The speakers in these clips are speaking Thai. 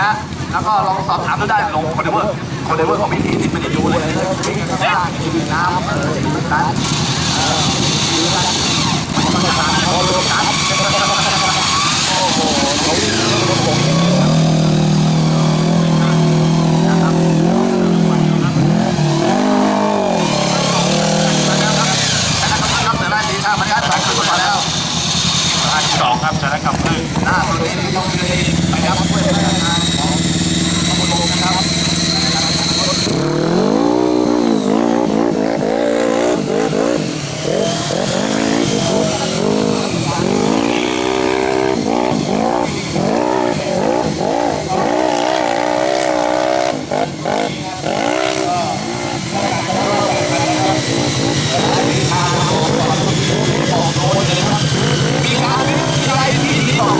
นะ แล้วก็ลองสอบถามดูได้ลงโคเดเวอร์โคเดเวอร์ของพี่ทีที่มันจะอยู่เลยวิ่งข้างล่างมีน้ำเออมีน้ำเออมีน้ำมันก็จะทำโคโลกันโอ้โหเขาวิ่งรื่องของผมนะครับนะครับแต่ละดีนะมันก็สายขึ้นมาแล้วอันที่สองครับชนะกับพึ่งหน้าตัวนี้ต้องเลยไปรับเพื่อนพนักงานของของโรงนะครับมีการวิจัยที่ดีบอก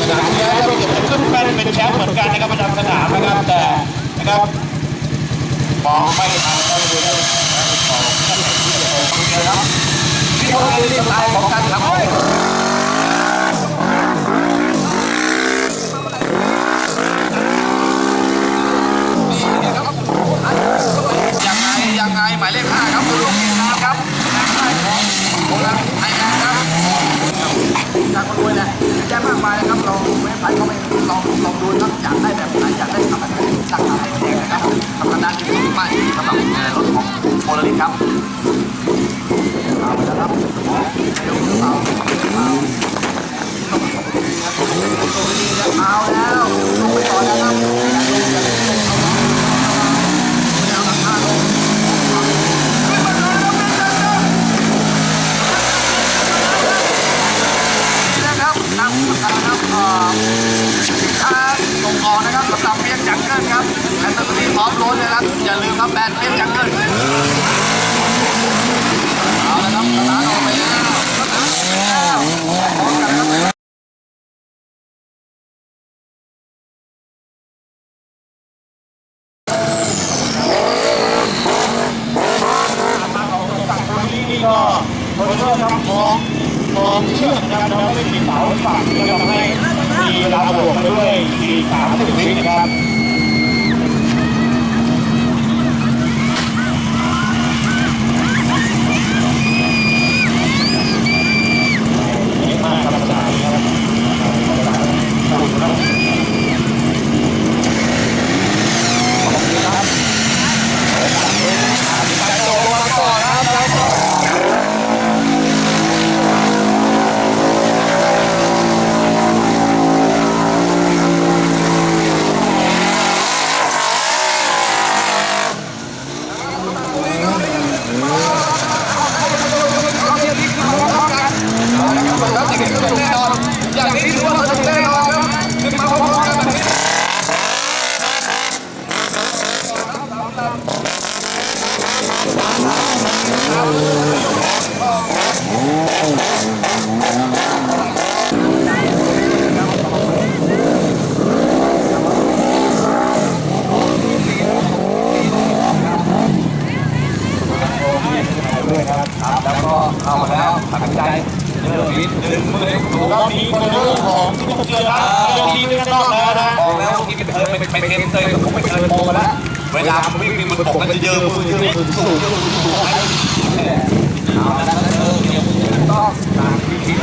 สนามนี้นะครับ ขึ้นเป็นเป็นแชมป์เหมือนกันนะครับประจำสนามนะครับแต่นะครับมองไม่ทันก็ดูได้ที่พวกนี้สไตล์ของการทำ งออกนะครับสำหรับเปียกจังเกิลครับและตอนนี้พร้อมโรนเลยนะครับอย่าลืมครับแบนเปียกจังเกิลเอาละครับสตาร์ทออกไปแล้วสตาร์ทแล้วพร้อกันครับนี่ก็คนก็ทำของของเชือกนะครับเราไม่มีเสาฝังก็ทำให้มีเวลา บวกมาด้วยสี่สามสิบวินะครับ นี่มากครับสายครับ อย่างนี้ถือว่าสนุกแน่นอนครับขึ้นมาพร้อมๆกันแบบนี้ แล้วก็เข้ามาแล้วตัดสินใจเลือกวิทย์ดึง รอบนี้คนเรื่องของที่ต้องเจอครับยังมีไม่ต้องแล้วนะออกแล้วเมื่อกี้เป็นเธอเป็นเป็นเกมเตยผมเป็นเธอโมมาแล้วเวลาผมวิ่งมันบอกกันจะเยอะมือเยอะมือสูงเยอะมือสูงเอาแล้วเออเดี๋ยวต้องตามที่